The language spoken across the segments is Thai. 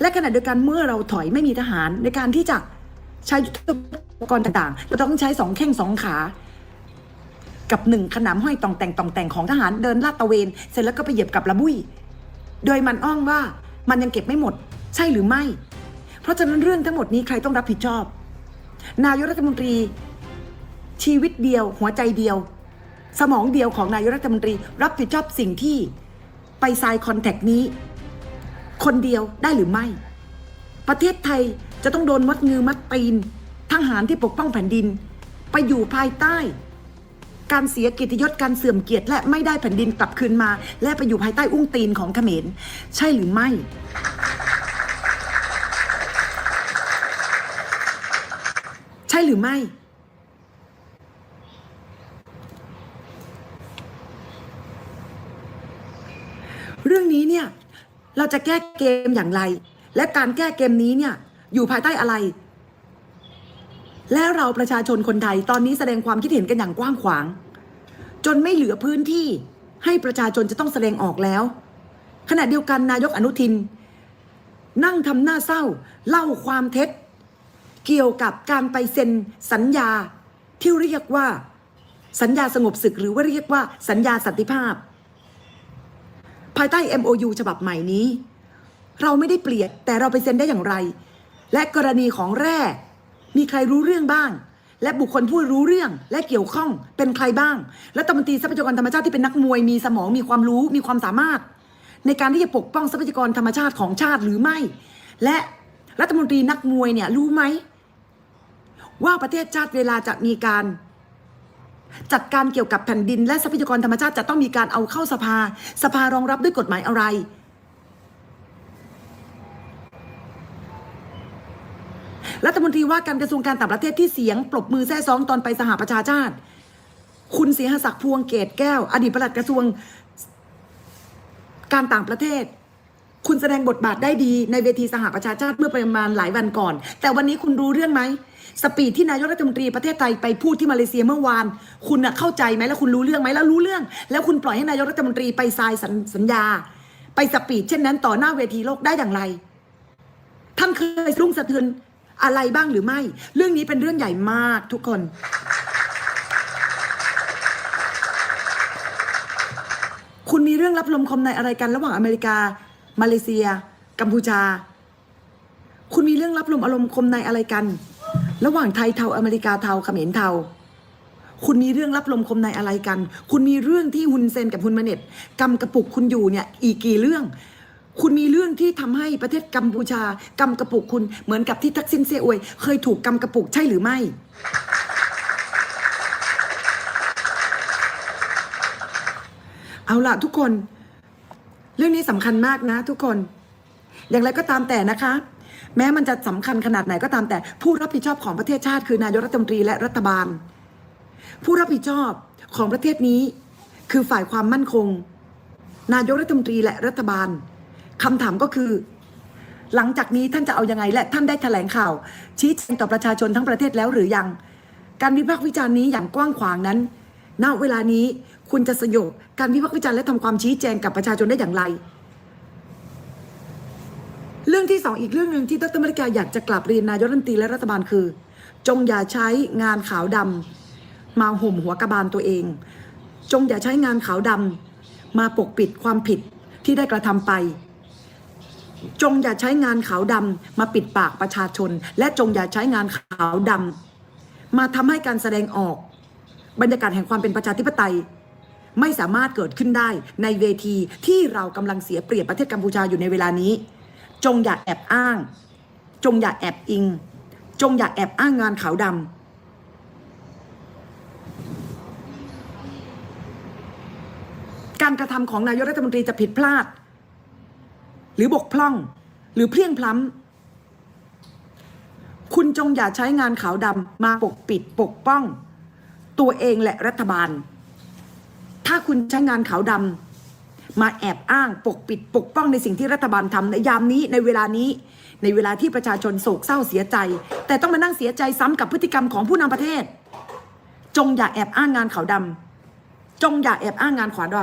และขณะเดียวกันเมื่อเราถอยไม่มีทหารในการที่จะใช้ยุทธปกรณ์ต่างๆเราต้องใช้สองแข้งสองขา กับหนึ่งขนำห้อยตองแต่งตองแต่งของทหารเดินลาดตระเวน เสร็จแล้วก็ไปเหยียบกับระบุย โดยมันอ้างว่ามันยังเก็บไม่หมด ใช่หรือไม่ เพราะฉะนั้นเรื่องทั้งหมดนี้ใครต้องรับผิดชอบ นายกรัฐมนตรี ชีวิตเดียว หัวใจเดียว สมองเดียวของนายกรัฐมนตรี รับผิดชอบสิ่งที่ไปไซน์คอนแทคนี้ คนเดียวได้หรือไม่ ประเทศไทยจะต้องโดนมัดงือมัดตีนทหารที่ปกป้องแผ่นดิน ไปอยู่ภายใต้ การเสียเกียรติยศการเสื่อมเกียรติและไม่ได้แผ่นดินกลับคืนมา และไปอยู่ภายใต้อุ้งตีนของเขมร ใช่หรือไม่ ใช่หรือไม่ เรื่องนี้เนี่ย เราจะแก้เกมอย่างไร และการแก้เกมนี้เนี่ยอยู่ภายใต้อะไร แล้วเราประชาชนคนไทยตอนนี้แสดงความคิดเห็นกันอย่างกว้างขวาง จนไม่เหลือพื้นที่ให้ประชาชนจะต้องแสดงออกแล้ว ขณะเดียวกันนายกอนุทิน นั่งทำหน้าเศร้า เล่าความเท็จ เกี่ยวกับการไปเซ็นสัญญาที่เรียกว่า สัญญาสงบศึกหรือว่าเรียกว่าสัญญาสันติภาพ ภายใต้ MOU ฉบับใหม่นี้ เราไม่ได้เปลี่ยนแต่เราไปเซ็นได้อย่างไร และกรณีของแร่ มีใครรู้เรื่องบ้าง และบุคคลผู้รู้เรื่องและเกี่ยวข้องเป็นใครบ้างรัฐมนตรีทรัพยากรธรรมชาติที่เป็นนักมวยมีสมองมีความรู้มีความสามารถ ในการที่จะปกป้องทรัพยากรธรรมชาติของชาติหรือไม่ และรัฐมนตรีนักมวยเนี่ยรู้ไหม ว่าประเทศชาติเวลาจะมีการ จัดการเกี่ยวกับแผ่นดิน และทรัพยากรธรรมชาติจะต้องมีการเอาเข้าสภา สภารองรับด้วยกฎหมายอะไร รัฐมนตรีว่าการกระทรวงการต่างประเทศที่เสียง ปรบมือแซ่ซ้องตอนไปสหประชาชาติ คุณเสียหศักดิ์พวงเกตแก้ว อดีตปลัดกระทรวงการต่างประเทศ คุณแสดงบทบาทได้ดีในเวทีสหประชาชาติเมื่อประมาณหลายวันก่อน แต่วันนี้คุณรู้เรื่องไหม สปีดที่นายกรัฐมนตรีประเทศไทยไปพูดที่มาเลเซียเมื่อวาน คุณน่ะเข้าใจไหมแล้วคุณรู้เรื่องไหมแล้วรู้เรื่อง แล้วคุณปล่อยให้นายกรัฐมนตรีไปทรายสัญสัญญา ไปสปีดเช่นนั้นต่อหน้าเวทีโลกได้อย่างไร ท่านเคยรุ่งสะเทือนอะไรบ้างหรือไม่ เรื่องนี้เป็นเรื่องใหญ่มากทุกคน คุณมีเรื่องรับลมคมในอะไรกันระหว่างอเมริกา มาเลเซีย กัมพูชา คุณมีเรื่องรับลมอารมณ์คมในอะไรกัน ระหว่างไทยเทาอเมริกาเทาเขมรเทา คุณมีเรื่องรับลมคมในอะไรกัน คุณมีเรื่องที่ฮุนเซนกับฮุนมาเน็ตกำกระปุกคุณอยู่เนี่ยอีกกี่เรื่อง คุณมีเรื่องที่ทำให้ประเทศกัมพูชากำกระปุกคุณเหมือนกับที่ทักษิณเซอวย เคยถูกกำกระปุกใช่หรือไม่เอาล่ะทุกคน เรื่องนี้สำคัญมากนะทุกคน อย่างไรก็ตามแต่นะคะ แม้มันจะสำคัญขนาดไหนก็ตามแต่ ผู้รับผิดชอบของประเทศชาติ คือนายกรัฐมนตรีและรัฐบาล ผู้รับผิดชอบของประเทศนี้ คือฝ่ายความมั่นคง นายกรัฐมนตรีและรัฐบาลคำถามก็คือ หลังจากนี้ท่านจะเอายังไง และท่านได้แถลงข่าว ชี้แจงต่อประชาชนทั้งประเทศแล้วหรือยัง การวิพากษ์วิจารณ์นี้อย่างกว้างขวางนั้นณเวลานี้คุณจะสยบการวิพากษ์วิจารณ์และทำความชี้แจงกับประชาชนได้อย่างไร เรื่องที่สองอีกเรื่องหนึ่งที่ดรมริกาอยากจะกลับเรียนนายกรัฐมนตรีและรัฐบาลคือ จงอย่าใช้งานขาวดำมาห่มหัวกระบาลตัวเอง จงอย่าใช้งานขาวดำมาปกปิดความผิดที่ได้กระทำไป จงอย่าใช้งานขาวดำมาปิดปากประชาชน และจงอย่าใช้งานขาวดำมาทำให้การแสดงออก บรรยากาศแห่งความเป็นประชาธิปไตยไม่สามารถเกิดขึ้นได้ในเวทีที่เรากำลังเสียเปรียบประเทศกัมพูชาอยู่ในเวลานี้ จงอย่าแอบอ้าง จงอย่าแอบอิง จงอย่าแอบอ้างงานขาวดำการกระทำของนายกรัฐมนตรีจะผิดพลาด หรือบกพร่อง หรือเพลียงพล้ำคุณจงอย่าใช้งานขาวดำมาปกปิดปกป้อง ตัวเองและรัฐบาล ถ้าคุณใช้งานขาวดำ มาแอบอ้างปกปิดปกป้องในสิ่งที่รัฐบาลทำในยามนี้ในเวลานี้ ในเวลาที่ประชาชนโศกเศร้าเสียใจ แต่ต้องมานั่งเสียใจซ้ำกับพฤติกรรมของผู้นำประเทศ จงอย่าแอบอ้างงานขาวดำจงอย่าแอบอ้างงานขวาด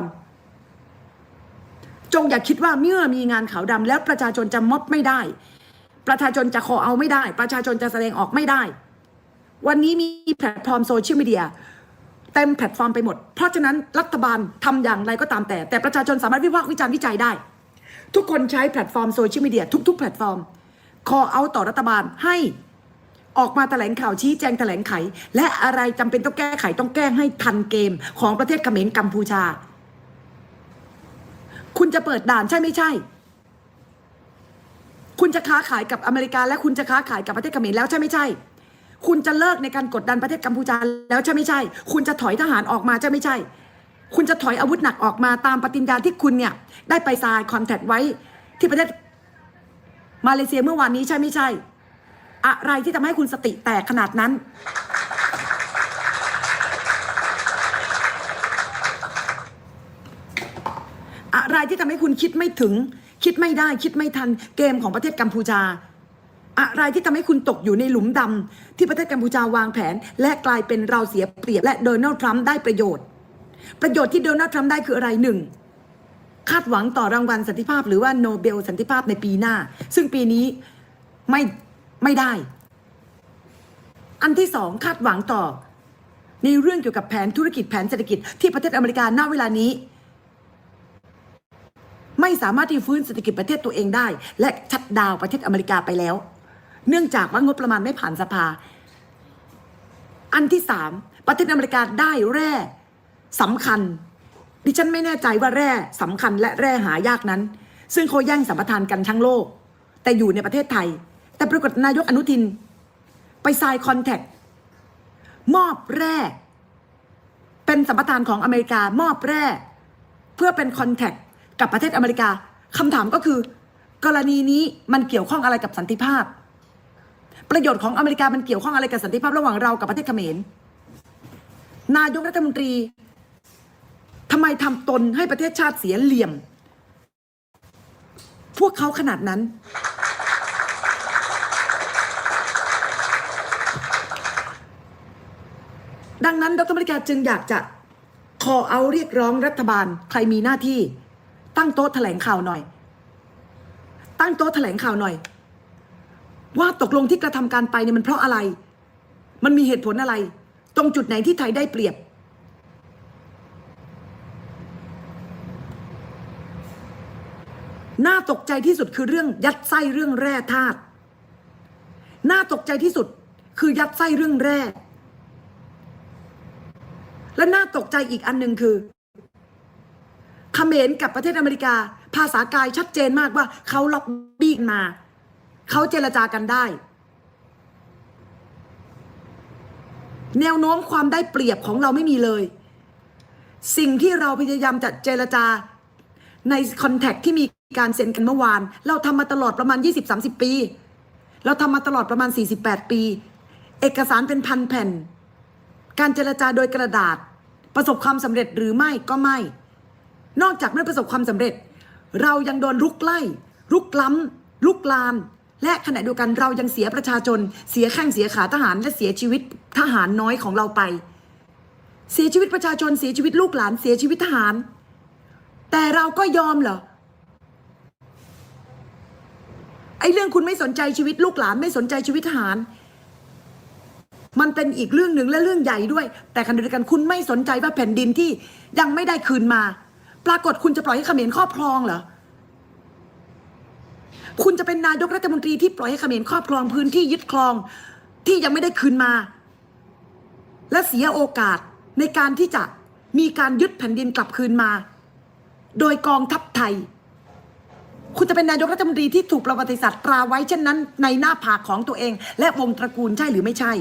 ำจงอย่าคิดว่าเมื่อมีงานขาวดำแล้วประชาชนจะม็อบไม่ได้ ประชาชนจะขอเอาไม่ได้ ประชาชนจะแสดงออกไม่ได้ วันนี้มีแพลตฟอร์มโซเชียลมีเดีย เต็มแพลตฟอร์มไปหมด เพราะฉะนั้นรัฐบาลทำอย่างไรก็ตามแต่ แต่ประชาชนสามารถวิพากษ์วิจารณ์วิจัยได้ ทุกคนใช้แพลตฟอร์มโซเชียลมีเดียทุก ๆ แพลตฟอร์ม ขอเอาต่อรัฐบาลให้ออกมาแถลงข่าวชี้แจงแถลงไข และอะไรจำเป็นต้องแก้ไขต้องแก้ให้ทันเกมของประเทศเขมรกัมพูชา คุณจะเปิดด่านใช่ไม่ใช่ คุณจะค้าขายกับอเมริกา และคุณจะค้าขายกับประเทศเขมรแล้วใช่ไม่ใช่ คุณจะเลิกในการกดดันประเทศกัมพูชาแล้วใช่ไม่ใช่ คุณจะถอยทหารออกมาใช่ไม่ใช่ คุณจะถอยอาวุธหนักออกมาตามปฏิญญาที่คุณเนี่ยได้ไปซายคอนแทคไว้ที่ประเทศมาเลเซียเมื่อวานนี้ใช่ไม่ใช่ อะไรที่ทำให้คุณสติแตกขนาดนั้น อะไรที่ทำให้คุณคิดไม่ถึง คิดไม่ได้คิดไม่ทันเกมของประเทศกัมพูชา อะไรที่ทำให้คุณตกอยู่ในหลุมดำที่ประเทศกัมพูชาวางแผน และกลายเป็นเราเสียเปรียบ และโดนัลด์ทรัมป์ได้ประโยชน์ ประโยชน์ที่โดนัลด์ทรัมป์ได้คืออะไรหนึ่งคาดหวังต่อรางวัลสันติภาพ หรือว่าโนเบลสันติภาพในปีหน้า ซึ่งปีนี้ไม่ไม่ได้ อันที่สองคาดหวังต่อ ในเรื่องเกี่ยวกับแผนธุรกิจแผนเศรษฐกิจที่ประเทศอเมริกาณเวลานี้ไม่สามารถที่ฟื้นเศรษฐกิจประเทศตัวเองได้ และชัดดาวประเทศอเมริกาไปแล้ว เนื่องจากว่างบประมาณไม่ผ่านสภา อันที่สามประเทศอเมริกาได้แร่สำคัญ ดิฉันไม่แน่ใจว่าแร่สำคัญและแร่หายากนั้น ซึ่งเขาแย่งสัมปทานกันทั้งโลก แต่อยู่ในประเทศไทย แต่ปรากฏนายกอนุทิน ไปไซน์คอนแทคมอบแร่เป็นสัมปทานของอเมริกามอบแร่เพื่อเป็นคอนแทคกับประเทศอเมริกาคำถามก็คือ กรณีนี้มันเกี่ยวข้องอะไรกับสันติภาพ ประโยชน์ของอเมริกามันเกี่ยวข้องอะไรกับสันติภาพระหว่างเรากับประเทศเขมร นายกรัฐมนตรีทำไมทำตนให้ประเทศชาติเสียเหลี่ยม พวกเขาขนาดนั้น ดังนั้นดรมริกาจึงอยากจะขอเอาเรียกร้องรัฐบาลใครมีหน้าที่ ตั้งโต๊ะแถลงข่าวหน่อย ตั้งโต๊ะแถลงข่าวหน่อย ว่าตกลงที่กระทำการไปเนี่ยมันเพราะอะไร มันมีเหตุผลอะไร ตรงจุดไหนที่ไทยได้เปรียบ น่าตกใจที่สุดคือเรื่องยัดไส้เรื่องแร่ธาตุ น่าตกใจที่สุดคือยัดไส้เรื่องแร่ และน่าตกใจอีกอันหนึ่งคือเขมรกับประเทศอเมริกา ภาษากายชัดเจนมากว่าเขาล็อบบี้มา เขาเจรจากันได้ แนวโน้มความได้เปรียบของเราไม่มีเลย สิ่งที่เราพยายามจะเจรจาในคอนแทคที่มีการเซ็นกันเมื่อวาน เราทำมาตลอดประมาณ 20-30 ปี เราทำมาตลอดประมาณ 48 ปี เอกสารเป็นพันแผ่น การเจรจาโดยกระดาษ ประสบความสำเร็จหรือไม่ก็ไม่ นอกจากไม่ประสบความสำเร็จ เรายังโดนลุกไล่ลุกล้ำลุกลาม และขณะเดียวกันเรายังเสียประชาชน เสียแข้งเสียขาทหาร และเสียชีวิตทหารน้อยของเราไป เสียชีวิตประชาชนเสียชีวิตลูกหลานเสียชีวิตทหาร แต่เราก็ยอมเหรอไอ้เรื่องคุณไม่สนใจชีวิตลูกหลานไม่สนใจชีวิตทหาร มันเป็นอีกเรื่องหนึ่งและเรื่องใหญ่ด้วย แต่ขณะเดียวกันคุณไม่สนใจว่าแผ่นดินที่ยังไม่ได้คืนมา ปรากฏคุณจะปล่อยให้เขมรครอบครองเหรอ คุณจะเป็นนายกรัฐมนตรีที่ปล่อยให้เขมรครอบครองพื้นที่ยึดครองที่ยังไม่ได้คืนมา และเสียโอกาสในการที่จะมีการยึดแผ่นดินกลับคืนมา โดยกองทัพไทย คุณจะเป็นนายกรัฐมนตรีที่ถูกประวัติศาสตร์ตราไว้เช่นนั้น ในหน้าผากของตัวเอง และวงตระกูลใช่หรือไม่ใช่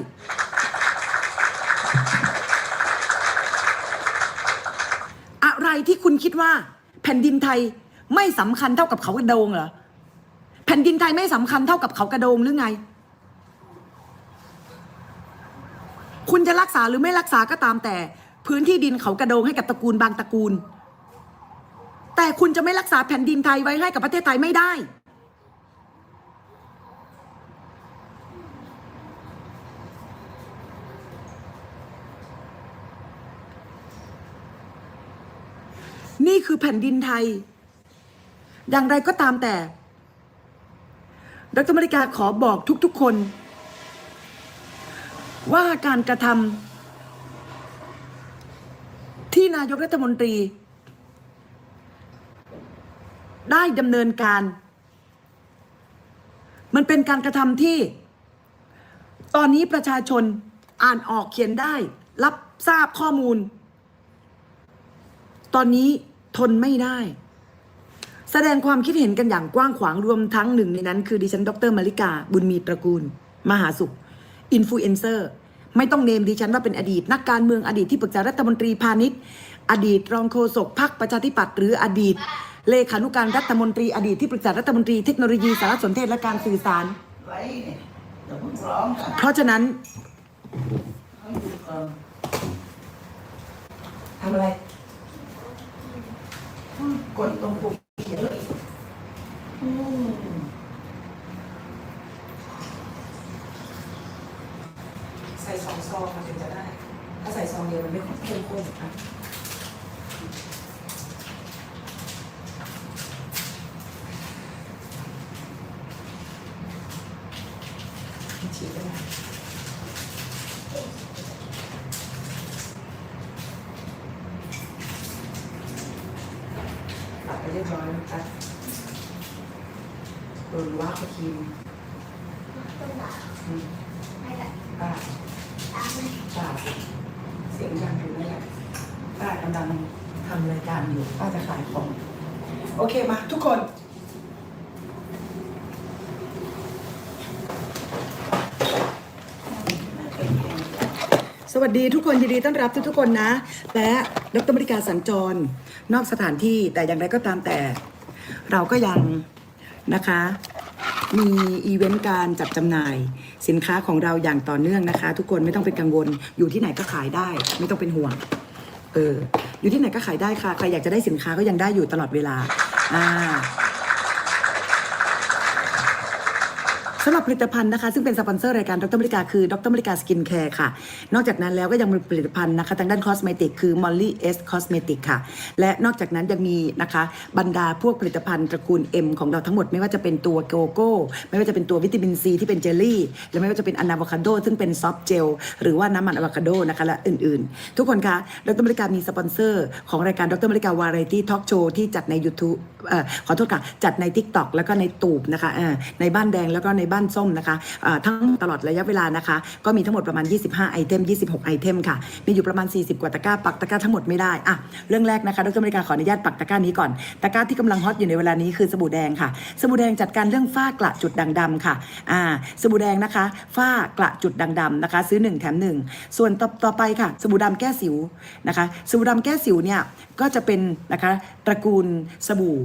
อะไรที่คุณคิดว่า แผ่นดินไทยไม่สำคัญเท่ากับเขากระโดงเหรอ ผ่นดินไทยไม่สำคัญเท่ากับเขากระโดงหรือไง คุณจะรักษาหรือไม่รักษาก็ตามแต่ พื้นที่ดินเขากระโดงให้กับตระกูลบางตระกูล แต่คุณจะไม่รักษาแผ่นดินไทยไว้ให้กับประเทศไทยไม่ได้ นี่คือแผ่นดินไทย อย่างไรก็ตามแต่ ดรมริกาขอบอกทุกๆคน ว่าการกระทำที่นายกรัฐมนตรี ได้ดำเนินการ มันเป็นการกระทำที่ ตอนนี้ประชาชนอ่านออกเขียนได้ รับทราบข้อมูล ตอนนี้ทนไม่ได้ แสดงความคิดเห็นกันอย่างกว้างขวางรวมทั้งหนึ่งในนั้นคือดิฉัน ดรมาริกา บุญมีตระกูล มหาสุข อินฟลูเอนเซอร์ ไม่ต้องเนมดิฉันว่าเป็นอดีต นักการเมืองอดีตที่ปรึกษารัฐมนตรีพาณิชย์ อดีตรองโฆษกพรรคประชาธิปัตย์หรืออดีต เลขานุการรัฐมนตรี อดีตที่ปรึกษารัฐมนตรีเทคโนโลยีสารสนเทศและการสื่อสาร เพราะฉะนั้นให้ดูก่อนทำอะไรกดตรงปุ่มเขียนเลยอืม ใส่สองซองมันถึงจะได้ ถ้าใส่ซองเดียวมันไม่เข้มข้นอะฉีดก็ได้ ตัดไปเรียบร้อยแล้วครับโดนว่าเขาทีมป้าป้าเสียงดังอยู่นั่นแหละป้ากำลังทำรายการอยู่ป้าจะขายของ โอเคมาทุกคนสวัสดีทุกคนยินดีต้อนรับทุกๆคนนะ และดรมริกาสัญจร นอกสถานที่แต่อย่างไรก็ตามแต่ เราก็ยังนะคะมีอีเวนต์การจัดจำหน่าย สินค้าของเราอย่างต่อเนื่องนะคะ ทุกคนไม่ต้องเป็นกังวล อยู่ที่ไหนก็ขายได้ ไม่ต้องเป็นห่วงเอออยู่ที่ไหนก็ขายได้ค่ะใครอยากจะได้สินค้าก็ยังได้อยู่ตลอดเวลาอ่า สำหรับผลิตภัณฑ์นะคะ ซึ่งเป็นสปอนเซอร์รายการดรมริกาคือดรมริกาสกินแคร์ค่ะ นอกจากนั้นแล้วก็ยังมีผลิตภัณฑ์นะคะทางด้านคอสเมติกคือ Molly S Cosmetic ค่ะ และนอกจากนั้นยังมีนะคะบรรดาพวกผลิตภัณฑ์ตระกูล M ของเราทั้งหมดไม่ว่าจะเป็นตัวโกโก้ ไม่ว่าจะเป็นตัววิตามินซีที่เป็นเจลลี่และไม่ว่าจะเป็นอะโวคาโดซึ่งเป็นซอฟต์เจลหรือว่าน้ำมันอะโวคาโดนะคะและอื่นๆ ทุกคนคะดรมริกามีสปอนเซอร์ ของรายการดรมริกาวาไรตี้ทอล์กโชว์ที่จัดใน YouTube ขอโทษค่ะจัดใน TikTok แล้วก็ในตูบนะคะในบ้านแดงแล้วก็ในบ้านส้มนะคะทั้งตลอดระยะเวลานะคะ ก็มีทั้งหมดประมาณ 25 ไอเทม 26 ไอเทมค่ะ มีอยู่ประมาณ 40 กว่าตะกร้า ปักตะกร้าทั้งหมดไม่ได้อะเรื่องแรกนะคะดรอเมริกาขออนุญาตปักตะกร้านี้ก่อน ตะกร้าที่กำลังฮอตอยู่ในเวลานี้คือสบู่แดงค่ะ สบู่แดงจัดการเรื่องฝ้ากระจุดด่างดำค่ะ อ่า สบู่แดงนะคะ ฝ้ากระจุดด่างดำนะคะ ซื้อ 1 แถม 1 ส่วนต่อต่อไปค่ะ สบู่ดำแก้สิวนะคะ สบู่ดำแก้สิวเนี่ยก็จะเป็นนะคะตระกูลสบู่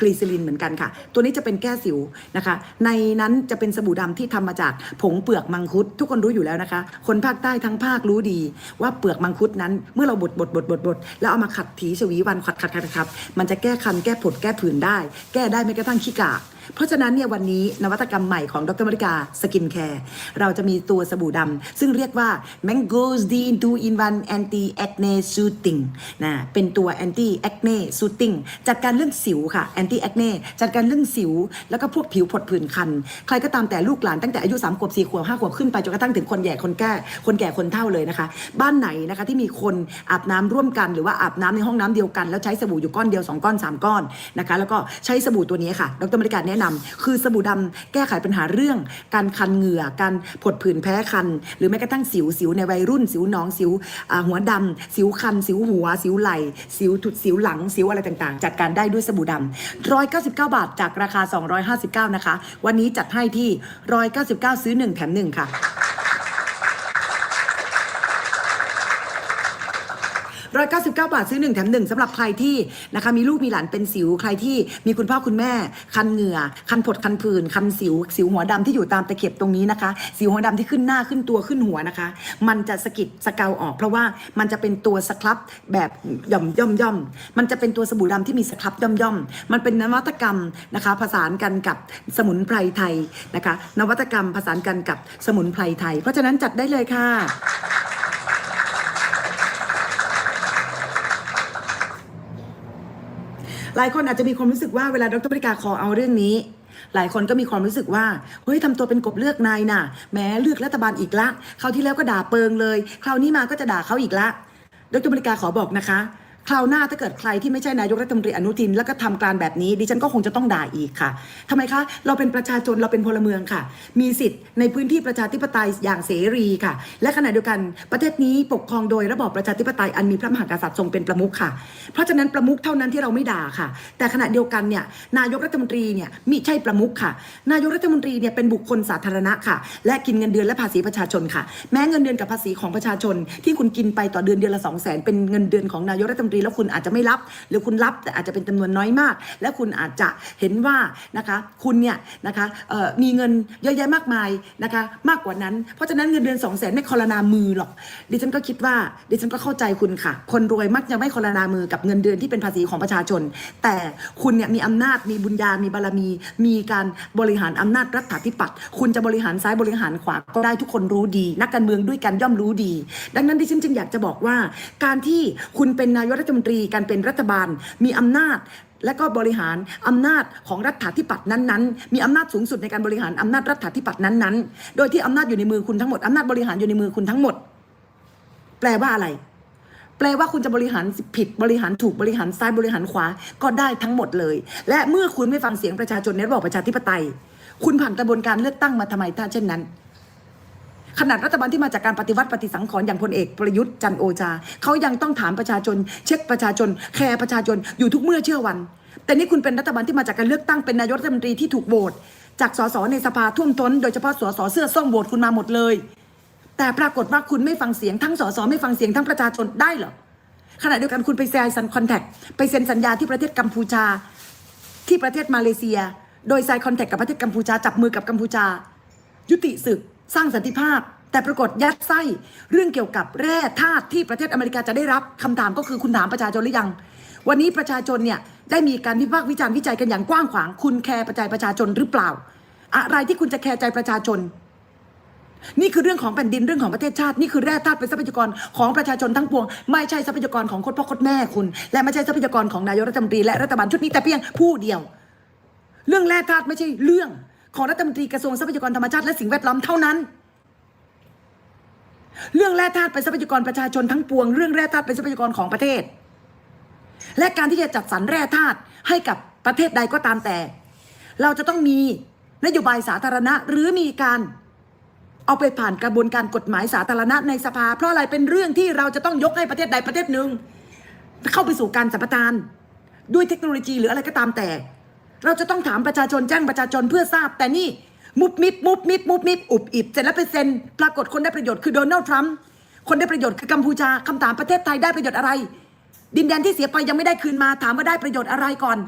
กลีเซอรินเหมือนกันค่ะ ตัวนี้จะเป็นแก้สิวนะคะ ในนั้นจะเป็นสบู่ดำที่ทำมาจากผงเปลือกมังคุด ทุกคนรู้อยู่แล้วนะคะ คนภาคใต้ทั้งภาครู้ดี ว่าเปลือกมังคุดนั้น เมื่อเราบดบดบดบดบดแล้วเอามาขัดถีชวีวันขัดขัดขัดขัดมันจะแก้คันแก้ผดแก้ผื่นได้ แก้ได้แม้กระทั่งขี้กาก เพราะฉะนั้นเนี่ยวันนี้นวัตกรรมใหม่ของดรมริกาสกินแคร์เราจะมีตัวสบู่ดำซึ่งเรียกว่า Mango's D 2 in 1 Anti Acne Soothing นะเป็นตัว Anti Acne Soothing จัดการเรื่องสิวค่ะ Anti Acne จัดการเรื่องสิว แล้วก็พวกผิวผดผื่นคัน ใครก็ตามแต่ลูกหลานตั้งแต่อายุ3ขวบ4ขวบ5ขวบขึ้นไปจนกระทั่งถึงคนแก่คนแก่คนแก่คนเฒ่าเลยนะคะ บ้านไหนนะคะที่มีคนอาบน้ำร่วมกันหรือว่าอาบน้ำในห้องน้ำเดียวกัน แล้วใช้สบู่อยู่ก้อนเดียวสองก้อนสามก้อนนะคะแล้วก็ใช้สบู่ตัวนี้ค่ะดรมริกาแนะนำคือสบู่ดำแก้ไขปัญหาเรื่อง การคันเหงื่อการผดผื่นแพ้คัน หรือแม้กระทั่งสิวสิวในวัยรุ่น สิวหนองสิวหัวดำสิวคัน สิวหัว สิวไหล่ สิวถุดสิวหลัง สิวอะไรต่างๆ จัดการได้ด้วยสบู่ดำร้อยเก้าสิบเก้าบาทจากราคา259นะคะ วันนี้จัดให้ที่ร้อยเก้าสิบเก้าซื้อหนึ่งแถมหนึ่งค่ะ ร้อยเก้าสิบเก้าบาทซื้อหนึ่งแถมหนึ่งสำหรับใครที่นะคะมีลูกมีหลานเป็นสิวใครที่มีคุณพ่อคุณแม่ คันเหงื่อ คันผดคันผื่นคันสิว สิวหัวดำที่อยู่ตามตะเข็บตรงนี้นะคะ สิวหัวดำที่ขึ้นหน้าขึ้นตัวขึ้นหัวนะคะ มันจะสะกิดสเกาออก เพราะว่ามันจะเป็นตัวสครับแบบย่อมย่อมย่อมมันจะเป็นตัวสบู่ดำที่มีสครับย่อมย่อมมันเป็นนวัตกรรมนะคะผสานกันกับสมุนไพรไทยนะคะ นวัตกรรมผสานกันกับสมุนไพรไทย เพราะฉะนั้นจัดได้เลยค่ะ ร หลายคนอาจจะมีความรู้สึกว่าเวลาดรปริกาขอเอาเรื่องนี้ หลายคนก็มีความรู้สึกว่าเฮ้ยทำตัวเป็นกบเลือกนายน่ะแม้เลือกรัฐบาลอีกละคราวที่แล้วก็ด่าเปิงเลย คราวนี้มาก็จะด่าเขาอีกละดรปริกาขอบอกนะคะ คราวหน้าถ้าเกิดใครที่ไม่ใช่นายกรัฐมนตรีอนุทิน แล้วก็ทำการแบบนี้ ดิฉันก็คงจะต้องด่าอีกค่ะทำไมคะ เราเป็นประชาชนเราเป็นพลเมืองค่ะ มีสิทธิ์ในพื้นที่ประชาธิปไตยอย่างเสรีค่ะ และขณะเดียวกันประเทศนี้ปกครองโดยระบอบประชาธิปไตยอันมีพระมหากษัตริย์ทรงเป็นประมุขค่ะ เพราะฉะนั้นประมุขเท่านั้นที่เราไม่ด่าค่ะ แต่ขณะเดียวกันเนี่ยนายกรัฐมนตรีเนี่ยมิใช่ประมุขค่ะ นายกรัฐมนตรีเนี่ยเป็นบุคคลสาธารณะค่ะ และกินเงินเดือนและภาษีประชาชนค่ะ แม้เงินเดือนกับภาษีของประชาชน ที่คุณกินไปต่อเดือนเดือนละ2 0 0แสนเป็นเงินเดือนของนายกรัฐมนตรีแล้วคุณอาจจะไม่รับ หรือคุณรับแต่อาจจะเป็นจำนวนน้อยมาก และคุณอาจจะเห็นว่านะคะคุณเนี่ยนะคะมีเงินเยอะแยะมากมายนะคะมากกว่านั้น เพราะฉะนั้นเงินเดือน2 0 0แสนไม่คอรนามือหรอก ดิฉันก็คิดว่าดิฉันก็เข้าใจคุณค่ะ คนรวยมักจะไม่คอรนามือกับเงินเดือนที่เป็นภาษีของประชาชน แต่คุณเนี่ยมีอำนาจมีบุญญา มีบารมี มีการบริหารอำนาจรัฐาธิปัตย์คุณจะบริหารซ้ายบริหารขวาก็ได้ทุกคนรู้ดี นักการเมืองด้วยกันย่อมรู้ดี ดังนั้นดิฉันจึงอยากจะบอกว่า การที่คุณเป็นนายกรัฐมนตรีการเป็นรัฐบาล มีอำนาจและก็บริหารอำนาจของรัฐาธิปัตย์นั้นๆ มีอำนาจสูงสุดในการบริหารอำนาจรัฐาธิปัตย์นั้นๆ โดยที่อำนาจอยู่ในมือคุณทั้งหมดอำนาจบริหารอยู่ในมือคุณทั้งหมด แปลว่าอะไร แปลว่าคุณจะบริหารผิดบริหารถูกบริหารซ้ายบริหารขวาก็ได้ทั้งหมดเลย และเมื่อคุณไม่ฟังเสียงประชาชนในระบอบประชาธิปไตย คุณผ่านกระบวนการเลือกตั้งมาทำไมถ้าเช่นนั้น ขนาดรัฐบาลที่มาจากการปฏิวัติปฏิสังขรณ์อย่างพลเอกประยุทธ์จันโอชาเขายังต้องถามประชาชน เช็คประชาชน แคร์ประชาชนอยู่ทุกเมื่อเชื่อวัน แต่นี่คุณเป็นรัฐบาลที่มาจากการเลือกตั้งเป็นนายกรัฐมนตรีที่ถูกโหวตจากสสในสภาท่วมท้นโดยเฉพาะสสเสื้อส้มโหวตคุณมาหมดเลย แต่ปรากฏว่าคุณไม่ฟังเสียงทั้งสสไม่ฟังเสียงทั้งประชาชนได้เหรอขณะเดียวกันคุณไปแซนซันคอนแทคไปเซ็นสัญญาที่ประเทศกัมพูชา ที่ประเทศมาเลเซีย โดยไซคอนแทคกับประเทศกัมพูชาจับมือกับกัมพูชา ยุติศึก สร้างสันติภาพ แต่ปรากฏยัดไส้เรื่องเกี่ยวกับแร่ธาตุที่ประเทศอเมริกาจะได้รับคำถามก็คือคุณถามประชาชนหรือยัง วันนี้ประชาชนเนี่ยได้มีการวิพากษ์วิจารณ์วิจัยกันอย่างกว้างขวาง คุณแคร์ประใจประชาชนหรือเปล่า อะไรที่คุณจะแคร์ใจประชาชน นี่คือเรื่องของแผ่นดินเรื่องของประเทศชาตินี่คือแร่ธาตุเป็นทรัพยากรของประชาชนทั้งปวง ไม่ใช่ทรัพยากรของคนพ่อคนแม่คุณ และไม่ใช่ทรัพยากรของนายกรัฐมนตรีและรัฐบาลชุดนี้แต่เพียงผู้เดียว เรื่องแร่ธาตุไม่ใช่เรื่อง ของรัฐมนตรีกระทรวงทรัพยากรธรรมชาติและสิ่งแวดล้อมเท่านั้น เรื่องแร่ธาตุเป็นทรัพยากรประชาชนทั้งปวง เรื่องแร่ธาตุเป็นทรัพยากรของประเทศ และการที่จะจัดสรรแร่ธาตุให้กับประเทศใดก็ตามแต่ เราจะต้องมีนโยบายสาธารณะหรือมีการเอาไปผ่านกระบวนการกฎหมายสาธารณะในสภา เพราะอะไรเป็นเรื่องที่เราจะต้องยกให้ประเทศใดประเทศหนึ่งเข้าไปสู่การสัมปทาน ด้วยเทคโนโลยีหรืออะไรก็ตามแต่ เราจะต้องถามประชาชนแจ้งประชาชนเพื่อทราบ แต่นี่มุบมิบมุบมิบมุบมิบอุบอิบเสร็จแล้วไปเซ็นปรากฏคนได้ประโยชน์คือโดนัลด์ทรัมป์คนได้ประโยชน์คือกัมพูชาคำถามประเทศไทยได้ประโยชน์อะไร ดินแดนที่เสียไปยังไม่ได้คืนมาถามว่าได้ประโยชน์อะไรก่อน